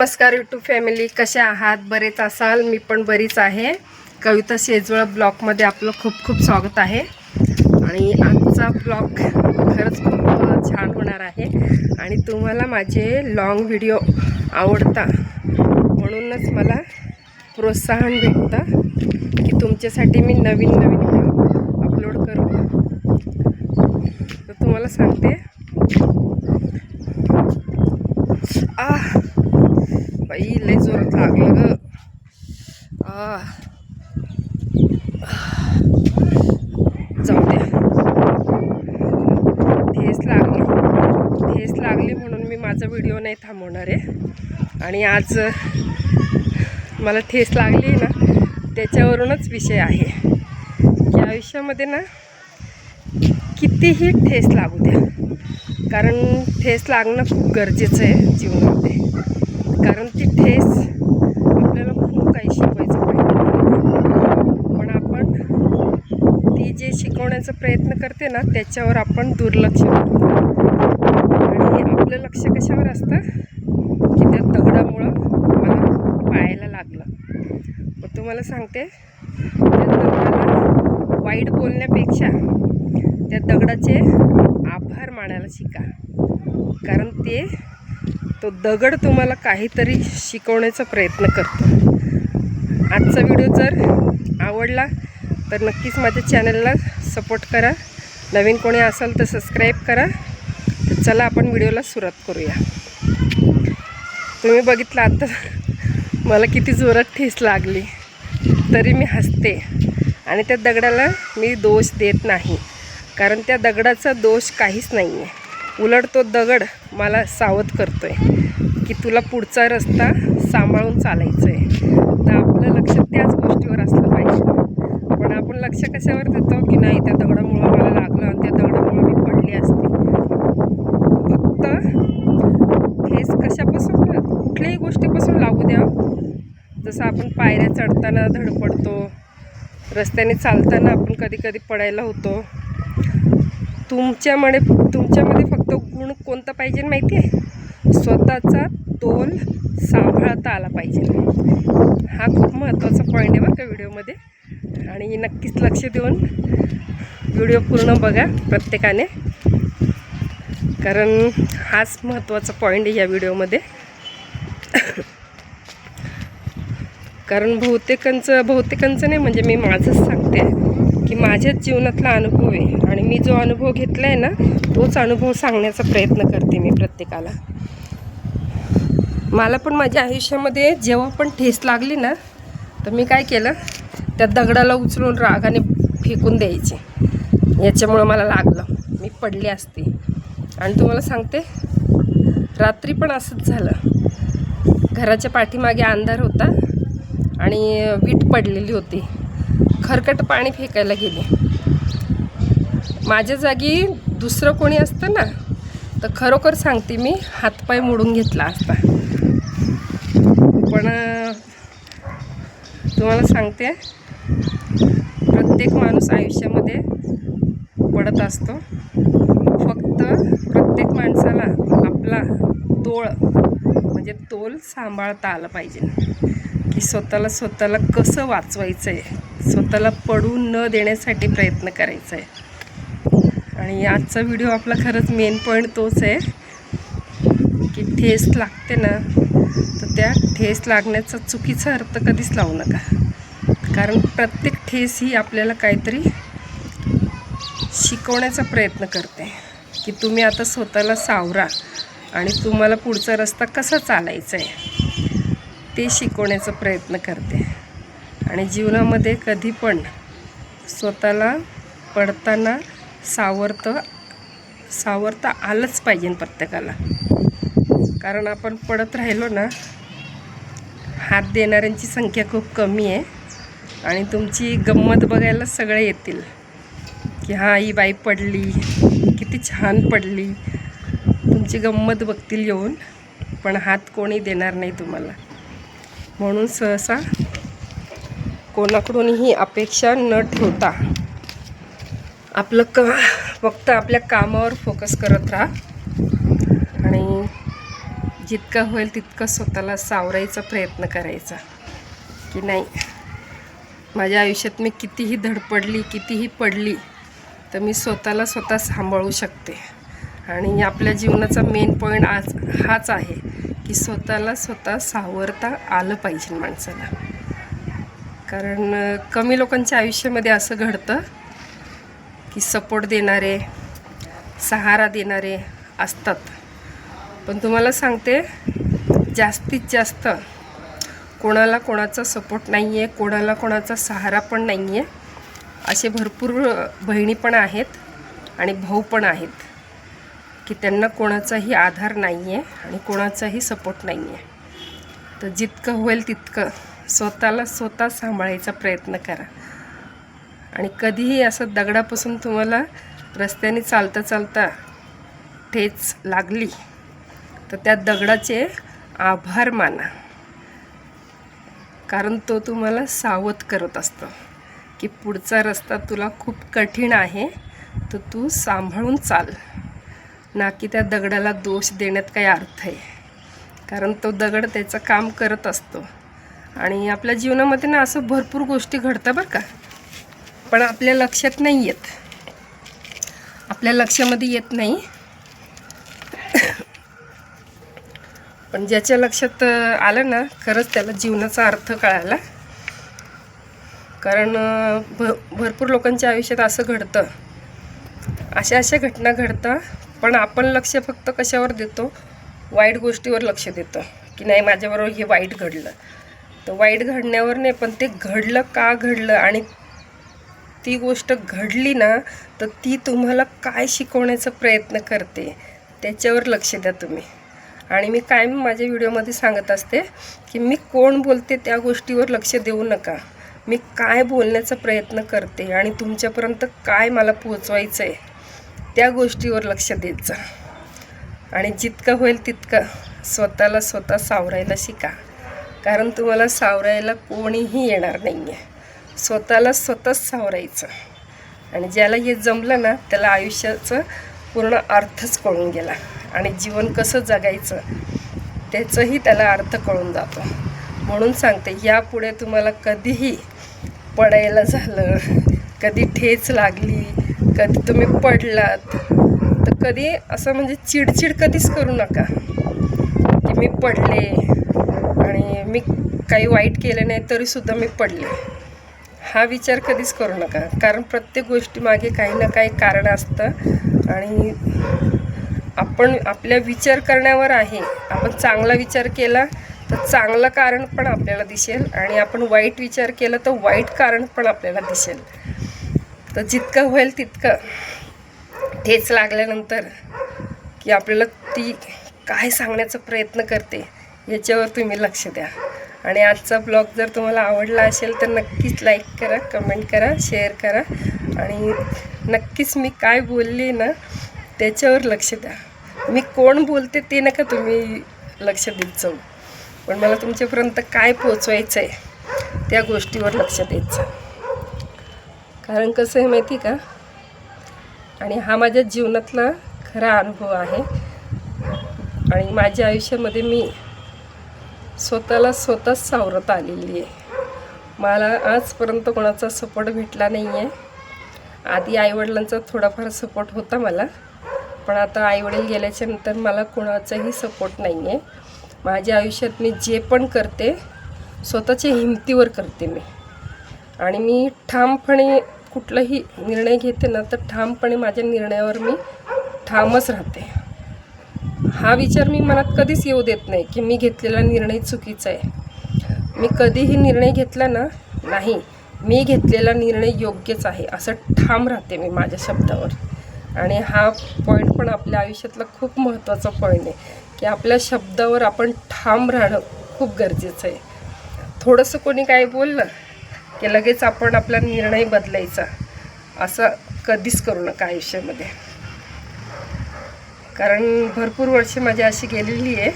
नमस्कार YouTube family कशा आहात? बरेच असाल? मी पण बरीच आहे. कविता शेजवळ ब्लॉगमध्ये आपलं खूप खूप स्वागत आहे. आणि आजचा ब्लॉग खरंच खूप छान होणार आहे. आणि तुम्हाला माझे लाँग व्हिडिओ आवडता म्हणूनच मला प्रोत्साहन भेटतं की तुमच्यासाठी मी नवीन नवीन अपलोड करू. तर तुम्हाला सांगते आ बाई लय जोरात लागलं ग. जाऊ द्या. ठेस लागली. ठेस लागली म्हणून मी माझा व्हिडिओ नाही थांबवणार आहे. आणि आज मला ठेस लागली ना त्याच्यावरूनच विषय आहे. की आयुष्यामध्ये ना कितीही ठेस लागू द्या. कारण ठेस लागणं खूप गरजेचं आहे जीवनामध्ये. कारण ती ठेस काही शिकवायचं प्रयत्न पण आपण ती जे शिकवण्याचा प्रयत्न करते ना त्याच्यावर आपण दुर्लक्ष करतो. आणि आपलं लक्ष कशावर असतं? की त्या दगडामुळं मला पायाला लागलं. मग तुम्हाला सांगते त्या दगडाला वाईट बोलण्यापेक्षा त्या दगडाचे आभार मानायला शिका. कारण ते तो दगड तुम्हाला काहीतरी शिकवण्याचा प्रयत्न करतो. आजचा व्हिडिओ जर आवडला तर नक्कीच माझ्या चॅनलला सपोर्ट करा. नवीन कोणी असाल तर सबस्क्राईब करा. तर चला आपण व्हिडिओला सुरुवात करूया. तुम्ही बघितलं आता मला किती जोरात ठेस लागली. तरी मी हसते. आणि त्या दगडाला मी दोष देत नाही. कारण त्या दगडाचा दोष काहीच नाही आहे उलट तो दगड मला सावध करतो आहे की तुला पुढचा रस्ता सांभाळून चालायचं आहे आपलं लक्ष त्याच गोष्टीवर असलं पाहिजे. पण आपण लक्ष कशावर देतो की नाही? त्या दगडामुळं मला लागलं आणि त्या दगडामुळं मी पडली असते. फक्त ठेस कशापासून कुठल्याही गोष्टीपासून लागू द्या. जसं आपण पायऱ्या चढताना धडपडतो रस्त्याने चालताना आपण कधी कधी पडायला होतो. तुमच्यामध्ये तुमच्यामध्ये फक्त गुण कोणता पाहिजे माहिती आहे स्वतःचा तोल सांभाळता आला पाहिजे. हा खूप महत्त्वाचा पॉईंट आहे बरं का व्हिडिओमध्ये. आणि नक्कीच लक्ष देऊन व्हिडिओ पूर्ण बघा प्रत्येकाने. कारण हाच महत्त्वाचा पॉईंट आहे या व्हिडिओमध्ये. कारण बहुतेकांचं बहुतेकांचं नाही म्हणजे मी माझंच सांगते की माझ्याच जीवनातला अनुभव आहे. आणि मी जो अनुभव घेतला आहे ना तोच अनुभव सांगण्याचा प्रयत्न करते मी प्रत्येकाला. मला पण माझ्या आयुष्यामध्ये जेव्हा पण ठेस लागली ना तर मी काय केलं? त्या दगडाला उचलून रागाने फेकून द्यायचे. याच्यामुळं मला लागलं. मी पडले असते. आणि तुम्हाला सांगते रात्री पण असंच झालं. घराच्या पाठीमागे अंधार होता आणि वीट पडलेली होती. खरकट पाणी फेकायला गेले. माझ्या जागी दुसरं कोणी असतं ना तर खरोखर सांगते मी हातपाय मोडून घेतला असता. पण तुम्हाला सांगते प्रत्येक माणूस आयुष्यामध्ये पडत असतो. फक्त प्रत्येक माणसाला आपला तोळ म्हणजे तोल सांभाळता आलं पाहिजे. की स्वतःला स्वतःला कसं वाचवायचं आहे स्वतःला पडू न देण्यासाठी प्रयत्न करायचा आहे आणि आजचा व्हिडिओ आपला खरंच मेन पॉईंट तोच आहे की ठेस लागते ना. तर त्या ठेस लागण्याचा चुकीचा अर्थ कधीच लावू नका. कारण प्रत्येक ठेस ही आपल्याला काहीतरी शिकवण्याचा प्रयत्न करते. की तुम्ही आता स्वतःला सावरा आणि तुम्हाला पुढचा रस्ता कसा चालायचा आहे ते शिकवण्याचा प्रयत्न करते. आणि जीवनामध्ये कधी पण स्वतःला पडताना सावरतं सावरता आलंच पाहिजे प्रत्येकाला. कारण आपण पडत राहिलो ना हात देणाऱ्यांची संख्या खूप कमी आहे. आणि तुमची गंमत बघायला सगळे येतील की हां ही बाई पडली. किती छान पडली. तुमची गंमत बघतील येऊन पण हात कोणी देणार नाही तुम्हाला. म्हणून सहसा कोणाकडूनही अपेक्षा न ठेवता आपलं क फक्त आपल्या कामावर फोकस करत राहा. आणि जितकं होईल तितकं स्वतःला सावरायचा प्रयत्न करायचा. की नाही माझ्या आयुष्यात मी कितीही धडपडली कितीही पडली तर मी स्वतःला स्वतः सांभाळू शकते. आणि आपल्या जीवनाचा मेन पॉईंट आज हाच आहे की स्वतःला स्वतः सावरता आलं पाहिजे माणसाला. कारण कमी लोकांच्या आयुष्यामध्ये असं घडतं की सपोर्ट देणारे सहारा देणारे असतात. पण तुम्हाला सांगते जास्तीत जास्त कोणाला कोणाचा सपोर्ट नाही आहे कोणाला कोणाचा सहारा पण नाही आहे असे भरपूर बहिणी पण आहेत आणि भाऊ पण आहेत की त्यांना कोणाचाही आधार नाही आहे आणि कोणाचाही सपोर्ट नाही आहे तर जितकं होईल तितकं स्वतःला स्वतः सांभाळायचा प्रयत्न करा. आणि कधीही असं दगडापासून तुम्हाला रस्त्याने चालता चालता ठेच लागली तर त्या दगडाचे आभार माना. कारण तो तुम्हाला सावध करत असतो की पुढचा रस्ता तुला खूप कठीण आहे तर तू सांभाळून चाल. ना की त्या दगडाला दोष देण्यात काही अर्थ आहे. कारण तो दगड त्याचं काम करत असतो. आणि आपल्या जीवनामध्ये ना असं भरपूर गोष्टी घडतं बरं का. पण आपल्या लक्षात नाही येत. आपल्या लक्षामध्ये येत नाही. पण ज्याच्या लक्षात आलं ना खरंच त्याला जीवनाचा अर्थ कळाला. कारण भ भरपूर लोकांच्या आयुष्यात असं घडतं. अशा अशा घटना घडतात पण आपण लक्ष फक्त कशावर देतो? वाईट गोष्टीवर लक्ष देतो. की नाही माझ्याबरोबर हे वाईट घडलं. तर वाईट घडण्यावर नाही पण ते घडलं का घडलं? आणि ती गोष्ट घडली ना तर ती तुम्हाला काय शिकवण्याचा प्रयत्न करते? त्याच्यावर लक्ष द्या तुम्ही. आणि मी कायम माझ्या व्हिडिओमध्ये सांगत असते की मी कोण बोलते त्या गोष्टीवर लक्ष देऊ नका. मी काय बोलण्याचा प्रयत्न करते आणि तुमच्यापर्यंत काय मला पोचवायचं आहे त्या गोष्टीवर लक्ष देत जा. आणि जितकं होईल तितकं स्वतःला स्वतः सावरायला शिका. कारण तुम्हाला सावरायला कोणीही येणार नाही आहे स्वतःला स्वतःच सावरायचं. आणि ज्याला हे जमलं ना त्याला आयुष्याचं पूर्ण अर्थच कळून गेला. आणि जीवन कसं जगायचं त्याचंही त्याला अर्थ कळून जातो. म्हणून सांगते यापुढे तुम्हाला कधीही पडायला झालं कधी ठेच लागली कधी तुम्ही पडलात तर कधी असं म्हणजे चिडचिड कधीच करू नका. की मी पडले आणि मी काही वाईट केलं नाही तरीसुद्धा मी पडले. हा विचार कधीच करू नका. कारण प्रत्येक गोष्टीमागे काही ना काही कारण असतं आणि आपण आपल्या विचार करण्यावर आहे आपण चांगला विचार केला तर चांगलं कारण पण आपल्याला दिसेल आणि आपण वाईट विचार केला तर वाईट कारण पण आपल्याला दिसेल. तर जितकं होईल तितकं ठेच लागल्यानंतर की आपल्याला ती काय सांगण्याचा प्रयत्न करते याच्यावर तुम्ही लक्ष द्या. आणि आजचा ब्लॉग जर तुम्हाला आवडला असेल तर नक्कीच लाईक करा कमेंट करा शेअर करा. आणि नक्कीच मी काय बोलली ना त्याच्यावर लक्ष द्या. मी कोण बोलते ते नका तुम्ही लक्ष देत जाऊ. पण मला तुमच्यापर्यंत काय पोचवायचं आहे त्या गोष्टीवर लक्ष द्यायचं जा. कारण कसं आहे माहिती का? आणि हा माझ्या जीवनातला खरा अनुभव आहे. आणि माझ्या आयुष्यामध्ये मी स्वतःला स्वतःच सावरत आलेली आहे. मला आजपर्यंत कोणाचा सपोर्ट भेटला नाही आहे आधी आईवडिलांचा थोडाफार सपोर्ट होता मला. पण आता आईवडील गेल्याच्यानंतर मला कोणाचाही सपोर्ट नाही आहे माझ्या आयुष्यात मी जे पण करते स्वतःच्या हिमतीवर करते मी. आणि मी ठामपणे कुठलाही निर्णय घेते ना तर ठामपणे माझ्या निर्णयावर मी ठामच राहते. हा विचार मी मनात कधीच येऊ देत नाही की मी घेतलेला निर्णय चुकीचा आहे. मी कधीही निर्णय घेतला ना नाही मी घेतलेला निर्णय योग्यच आहे असं ठाम राहते मी माझ्या शब्दावर. आणि हा पॉईंट पण आपल्या आयुष्यातला खूप महत्त्वाचा पॉईंट आहे की आपल्या शब्दावर आपण ठाम राहणं खूप गरजेचं आहे. थोडंसं कोणी काय बोललं की लगेच आपण आपला निर्णय बदलायचा असं कधीच करू नका आयुष्यामध्ये. कारण भरपूर वर्षे माझी अशी गेलेली आहे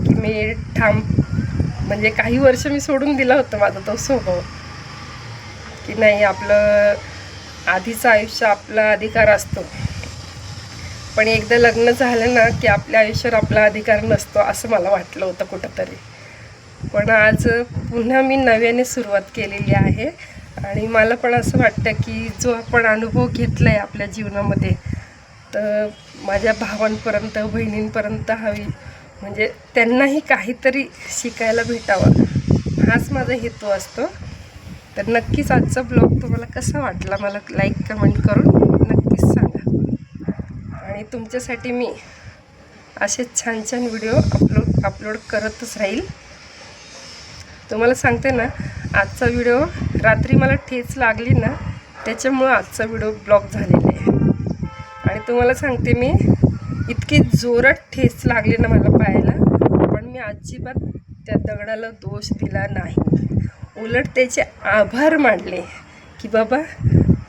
की मी ठाम म्हणजे काही वर्ष मी सोडून दिला होता माझा तो स्वभाव की नाही आपलं आधीचं आयुष्य आपला अधिकार असतो. पण एकदा लग्न झालं ना की आपल्या आयुष्यावर आपला अधिकार नसतो असं मला वाटलं होतं कुठंतरी. पण आज पुन्हा मी नव्याने सुरुवात केलेली आहे. आणि मला पण असं वाटतं की जो आपण अनुभव घेतला आहे आपल्या जीवनामध्ये तर माझ्या भावांपर्यंत बहिणींपर्यंत हवी. म्हणजे त्यांनाही काहीतरी शिकायला भेटावं. हाच माझा हेतू असतो. तर नक्कीच आजचा ब्लॉग तुम्हाला कसा वाटला मला लाईक कमेंट करून नक्कीच सांगा. आणि तुमच्यासाठी मी असे छान छान व्हिडिओ अपलोड अपलोड करतच राहील. तुम्हाला सांगते ना आजचा व्हिडिओ रात्री मला ठेच लागली ना त्याच्यामुळं आजचा व्हिडिओ ब्लॉक झालेला आहे. आणि तुम्हाला सांगते मी इतकी जोरात ठेच लागली ना मला पायाला पण मी अजिबात त्या दगडाला दोष दिला नाही. उलट त्याचे आभार मानले की बाबा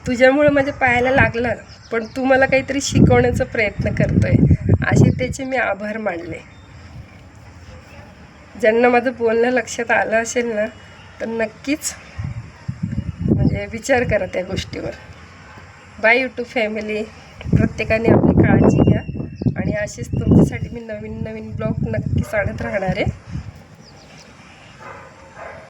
तुझ्यामुळं माझ्या पायाला लागलं पण तू मला काहीतरी शिकवण्याचा प्रयत्न करतोय असे त्याचे मी आभार मानले. ज्यांना माझं बोलणं लक्षात आलं असेल ना तर नक्कीच म्हणजे विचार करा त्या गोष्टीवर. बाय यूट्यूब फॅमिली प्रत्येकाने आपली काळजी घ्या. आणि असेच तुमच्यासाठी मी नवीन नवीन ब्लॉग नक्कीच आणत राहणार आहे.